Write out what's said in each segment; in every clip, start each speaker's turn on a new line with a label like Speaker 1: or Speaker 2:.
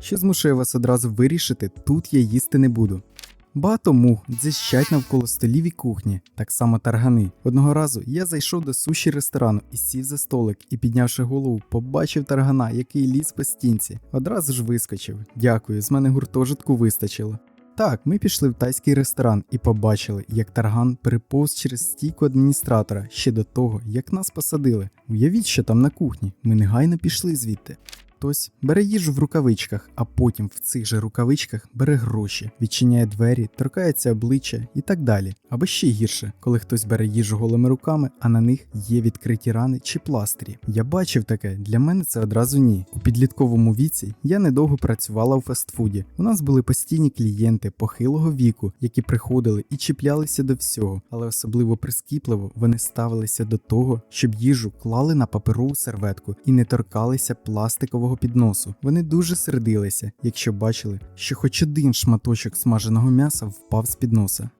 Speaker 1: що змушує вас одразу вирішити, тут я їсти не буду. Багато мух дзищать навколо столів і кухні, так само таргани. Одного разу я зайшов до суші ресторану і сів за столик, і піднявши голову, побачив таргана, який ліз по стінці. Одразу ж вискочив. Дякую, з мене гуртожитку вистачило. Так, ми пішли в тайський ресторан і побачили, як тарган переповз через стійку адміністратора ще до того, як нас посадили. Уявіть, що там на кухні. Ми негайно пішли звідти. Хтось бере їжу в рукавичках, а потім в цих же рукавичках бере гроші, відчиняє двері, торкається обличчя і так далі. Або ще гірше, коли хтось бере їжу голими руками, а на них є відкриті рани чи пластирі. Я бачив таке, для мене це одразу ні. У підлітковому віці я недовго працювала у фастфуді. У нас були постійні клієнти похилого віку, які приходили і чіплялися до всього, але особливо прискіпливо вони ставилися до того, щоб їжу клали на паперову серветку і не торкалися пластикового підносу. Вони дуже сердилися, якщо бачили, що хоч один шматочок смаженого м'яса впав з підноса.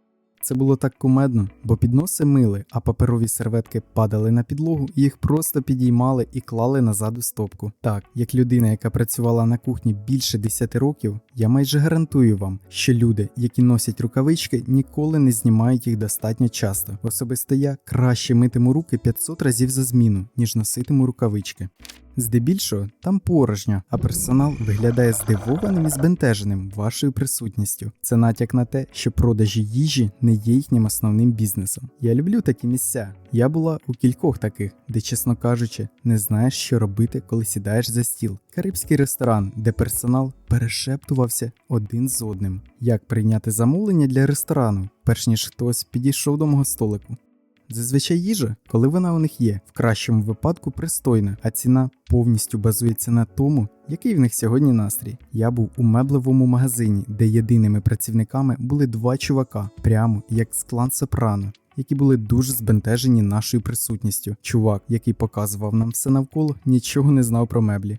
Speaker 1: Це було так кумедно, бо підноси мили, а паперові серветки падали на підлогу, їх просто підіймали і клали назад у стопку. Так, як людина, яка працювала на кухні більше 10 років, я майже гарантую вам, що люди, які носять рукавички, ніколи не знімають їх достатньо часто. Особисто я краще митиму руки 500 разів за зміну, ніж носитиму рукавички. Здебільшого там порожньо, а персонал виглядає здивованим і збентеженим вашою присутністю. Це натяк на те, що продажі їжі не є їхнім основним бізнесом. Я люблю такі місця. Я була у кількох таких, де, чесно кажучи, не знаєш, що робити, коли сідаєш за стіл. Карибський ресторан, де персонал перешептувався один з одним. Як прийняти замовлення для ресторану, перш ніж хтось підійшов до мого столику. Зазвичай їжа, коли вона у них є, в кращому випадку пристойна, а ціна повністю базується на тому, який в них сьогодні настрій. Я був у меблевому магазині, де єдиними працівниками були два чувака, прямо як з клан Сопрано. Які були дуже збентежені нашою присутністю. Чувак, який показував нам все навколо, нічого не знав про меблі.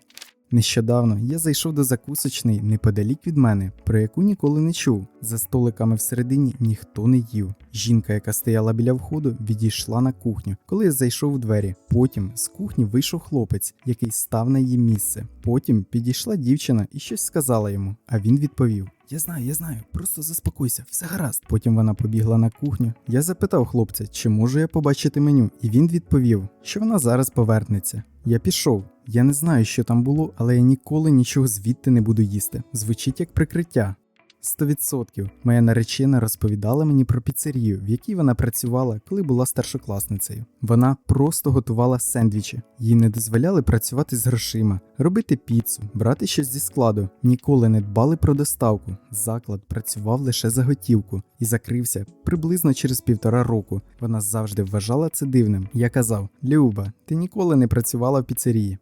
Speaker 1: Нещодавно я зайшов до закусочної неподалік від мене, про яку ніколи не чув. За столиками всередині ніхто не їв. Жінка, яка стояла біля входу, відійшла на кухню, коли я зайшов у двері. Потім з кухні вийшов хлопець, який став на її місце. Потім підійшла дівчина і щось сказала йому, а він відповів. Я знаю, я знаю, просто заспокойся, все гаразд. Потім вона побігла на кухню. Я запитав хлопця, чи можу я побачити меню, і він відповів, що вона зараз повернеться. Я пішов. Я не знаю, що там було, але я ніколи нічого звідти не буду їсти. Звучить як прикриття. 100%. Моя наречена розповідала мені про піцерію, в якій вона працювала, коли була старшокласницею. Вона просто готувала сендвічі. Їй не дозволяли працювати з грошима, робити піцу, брати щось зі складу. Ніколи не дбали про доставку. Заклад працював лише за готівку і закрився приблизно через півтора року. Вона завжди вважала це дивним. Я казав: Люба, ти ніколи не працювала в піцерії.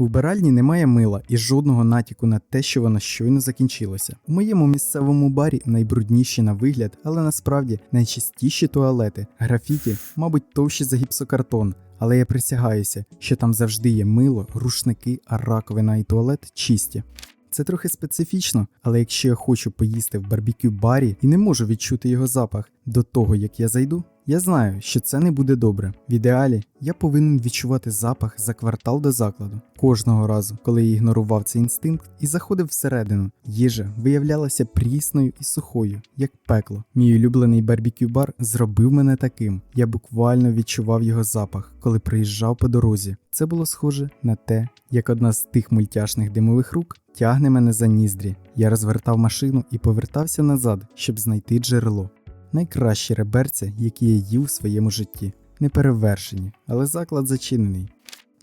Speaker 1: У вбиральні немає мила і жодного натяку на те, що воно щойно закінчилося. У моєму місцевому барі найбрудніші на вигляд, але насправді найчистіші туалети. Графіті, мабуть, товщі за гіпсокартон. Але я присягаюся, що там завжди є мило, рушники, а раковина і туалет чисті. Це трохи специфічно, але якщо я хочу поїсти в барбекю барі і не можу відчути його запах до того, як я зайду, я знаю, що це не буде добре. В ідеалі я повинен відчувати запах за квартал до закладу. Кожного разу, коли я ігнорував цей інстинкт і заходив всередину, їжа виявлялася прісною і сухою, як пекло. Мій улюблений барбекю бар зробив мене таким. Я буквально відчував його запах, коли приїжджав по дорозі. Це було схоже на те, як одна з тих мультяшних димових рук тягне мене за ніздрі. Я розвертав машину і повертався назад, щоб знайти джерело. Найкращі реберця, які я їв у своєму житті, не перевершені, але заклад зачинений.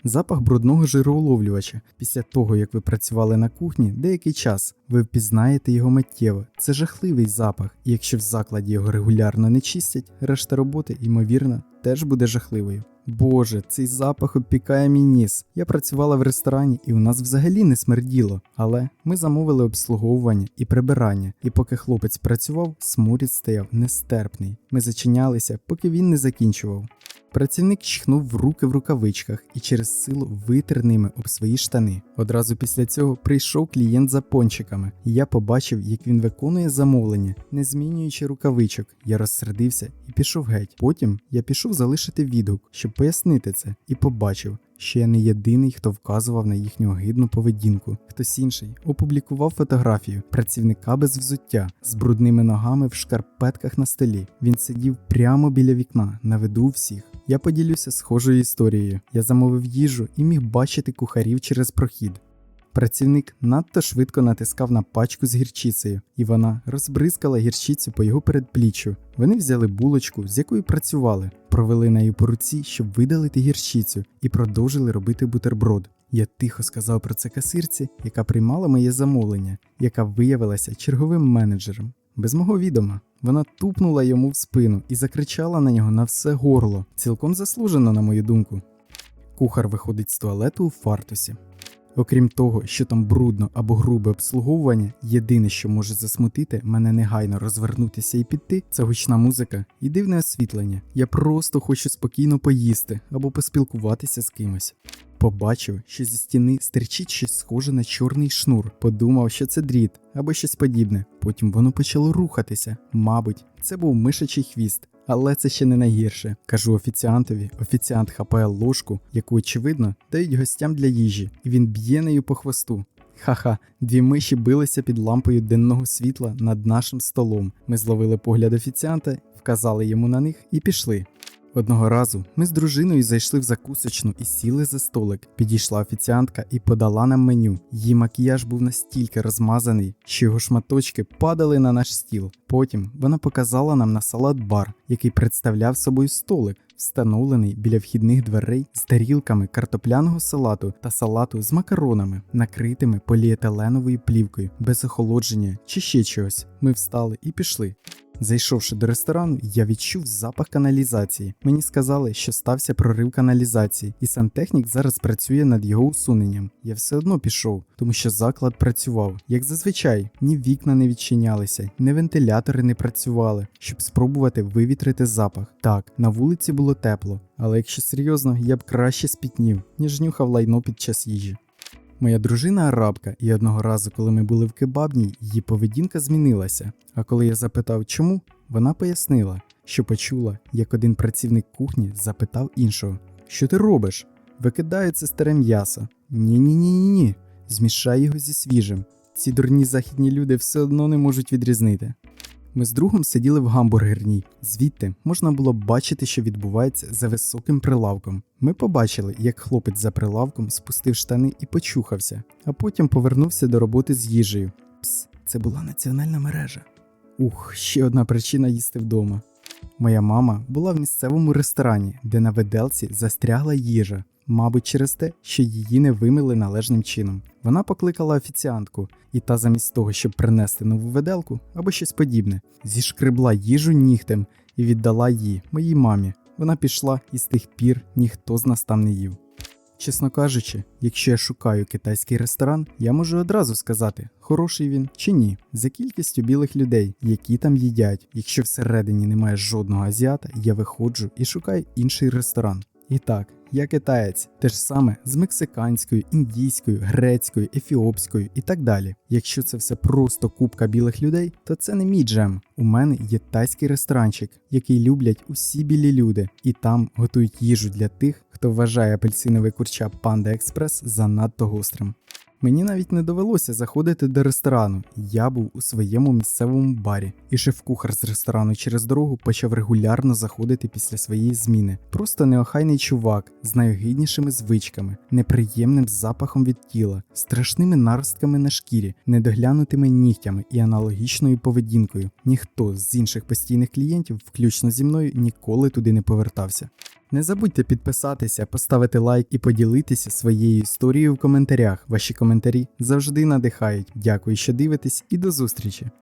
Speaker 1: Запах брудного жироуловлювача. Після того, як ви працювали на кухні деякий час, ви впізнаєте його миттєво. Це жахливий запах, і якщо в закладі його регулярно не чистять, решта роботи, ймовірно, теж буде жахливою. Боже, цей запах обпікає мій ніс. Я працювала в ресторані і у нас взагалі не смерділо, але ми замовили обслуговування і прибирання, і поки хлопець працював, сморід стояв нестерпний. Ми зачинялися, поки він не закінчував. Працівник чхнув руки в рукавичках і через силу витер ними об свої штани. Одразу після цього прийшов клієнт за пончиками, я побачив, як він виконує замовлення, не змінюючи рукавичок. Я розсердився і пішов геть. Потім я пішов залишити відгук, щоб пояснити це, і побачив, що я не єдиний, хто вказував на їхню огидну поведінку. Хтось інший опублікував фотографію працівника без взуття з брудними ногами в шкарпетках на столі. Він сидів прямо біля вікна на виду всіх. Я поділюся схожою історією. Я замовив їжу і міг бачити кухарів через прохід. Працівник надто швидко натискав на пачку з гірчицею, і вона розбризкала гірчицю по його передпліччю. Вони взяли булочку, з якою працювали, провели нею по руці, щоб видалити гірчицю, і продовжили робити бутерброд. Я тихо сказав про це касирці, яка приймала моє замовлення, яка виявилася черговим менеджером. Без мого відома. Вона тупнула йому в спину і закричала на нього на все горло, цілком заслужено, на мою думку. Кухар виходить з туалету у фартусі. Окрім того, що там брудно або грубе обслуговування, єдине, що може засмутити мене негайно розвернутися і піти, це гучна музика і дивне освітлення. Я просто хочу спокійно поїсти або поспілкуватися з кимось. Побачив, що зі стіни стирчить щось схоже на чорний шнур. Подумав, що це дріт або щось подібне. Потім воно почало рухатися. Мабуть, це був мишачий хвіст. Але це ще не найгірше. Кажу офіціантові. Офіціант хапає ложку, яку, очевидно, дають гостям для їжі, і він б'є нею по хвосту. Ха-ха, дві миші билися під лампою денного світла над нашим столом. Ми зловили погляд офіціанта, вказали йому на них і пішли. Одного разу ми з дружиною зайшли в закусочну і сіли за столик. Підійшла офіціантка і подала нам меню. Її макіяж був настільки розмазаний, що його шматочки падали на наш стіл. Потім вона показала нам на салат-бар, який представляв собою столик, встановлений біля вхідних дверей з тарілками картопляного салату та салату з макаронами, накритими поліетиленовою плівкою, без охолодження чи ще чогось. Ми встали і пішли. Зайшовши до ресторану, я відчув запах каналізації. Мені сказали, що стався прорив каналізації, і сантехнік зараз працює над його усуненням. Я все одно пішов, тому що заклад працював. Як зазвичай, ні вікна не відчинялися, ні вентилятори не працювали, щоб спробувати вивітрити запах. Так, на вулиці було тепло, але якщо серйозно, я б краще спітнів, ніж нюхав лайно під час їжі. Моя дружина арабка, і одного разу, коли ми були в кебабній, її поведінка змінилася. А коли я запитав, чому, вона пояснила, що почула, як один працівник кухні запитав іншого: Що ти робиш? Викидаю це старе м'ясо. Ні, ні, ні, ні, ні. Змішай його зі свіжим. Ці дурні західні люди все одно не можуть відрізнити. Ми з другом сиділи в гамбургерній. Звідти можна було бачити, що відбувається за високим прилавком. Ми побачили, як хлопець за прилавком спустив штани і почухався, а потім повернувся до роботи з їжею. Пс, це була національна мережа. Ух, ще одна причина їсти вдома. Моя мама була в місцевому ресторані, де на виделці застрягла їжа, мабуть, через те, що її не вимили належним чином. Вона покликала офіціантку, і та, замість того, щоб принести нову виделку або щось подібне, зішкребла їжу нігтем і віддала її моїй мамі. Вона пішла, і з тих пір ніхто з нас там не їв. Чесно кажучи, якщо я шукаю китайський ресторан, я можу одразу сказати, хороший він чи ні, за кількістю білих людей, які там їдять. Якщо всередині немає жодного азіата, я виходжу і шукаю інший ресторан. І так, я китаєць, те ж саме з мексиканською, індійською, грецькою, ефіопською і так далі. Якщо це все просто купка білих людей, то це не мій джем. У мене є тайський ресторанчик, який люблять усі білі люди, і там готують їжу для тих, хто вважає апельсиновий курча Панда Експрес занадто гострим. Мені навіть не довелося заходити до ресторану. Я був у своєму місцевому барі, і шеф-кухар з ресторану через дорогу почав регулярно заходити після своєї зміни. Просто неохайний чувак з найогиднішими звичками, неприємним запахом від тіла, страшними наростками на шкірі, недоглянутими нігтями і аналогічною поведінкою. Ніхто з інших постійних клієнтів, включно зі мною, ніколи туди не повертався. Не забудьте підписатися, поставити лайк і поділитися своєю історією в коментарях. Ваші коментарі завжди надихають. Дякую, що дивитесь, і до зустрічі!